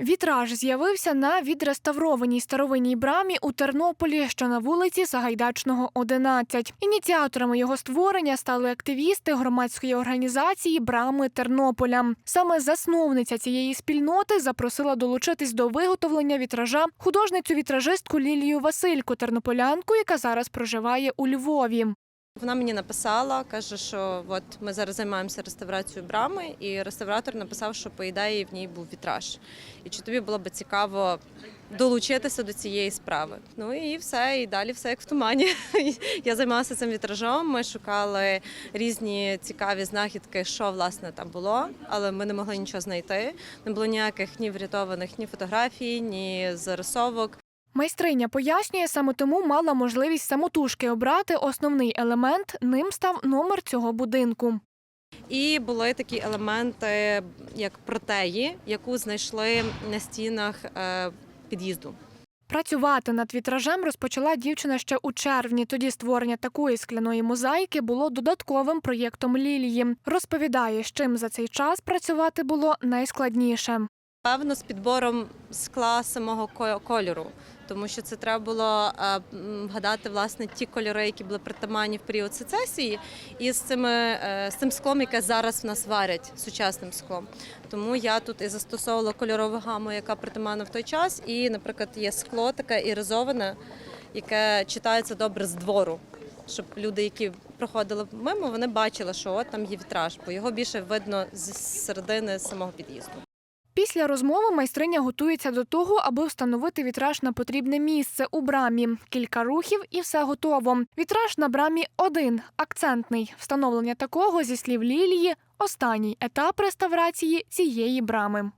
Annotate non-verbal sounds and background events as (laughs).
Вітраж з'явився на відреставрованій старовинній брамі у Тернополі, що на вулиці Сагайдачного, 11. Ініціаторами його створення стали активісти громадської організації Брами Тернополя. Саме засновниця цієї спільноти запросила долучитись до виготовлення вітража художницю вітражистку Лілію Васильку, тернополянку, яка зараз проживає у Львові. Вона мені написала, каже, що от ми зараз займаємося реставрацією брами, і реставратор написав, що по ідеї в ній був вітраж. І чи тобі було б цікаво долучитися до цієї справи? Ну і все, і далі все як в тумані. (laughs) Я займалася цим вітражом. Ми шукали різні цікаві знахідки, що власне там було, але ми не могли нічого знайти. Не було ніяких ні врятованих ні фотографій, ні зарисовок. Майстриня пояснює, саме тому мала можливість самотужки обрати основний елемент. Ним став номер цього будинку. І були такі елементи, як протеї, яку знайшли на стінах е, під'їзду. Працювати над вітражем розпочала дівчина ще у червні. Тоді створення такої скляної мозаїки було додатковим проєктом Лілії. Розповідає, з чим за цей час працювати було найскладніше. Певно, з підбором скла самого кольору, тому що це треба було е, вгадати власне ті кольори, які були притаманні в період сецесії, і з цими е, з цим склом, яке зараз в нас варять сучасним склом. Тому я тут і застосовувала кольорову гаму, яка притаманна в той час. І, наприклад, є скло таке іризоване, яке читається добре з двору. Щоб люди, які проходили мимо, вони бачили, що от там є вітраж, бо його більше видно з середини самого під'їзду. Після розмови майстриня готується до того, аби встановити вітраж на потрібне місце у брамі. Кілька рухів і все готово. Вітраж на брамі один акцентний. Встановлення такого, зі слів Лілії, останній етап реставрації цієї брами.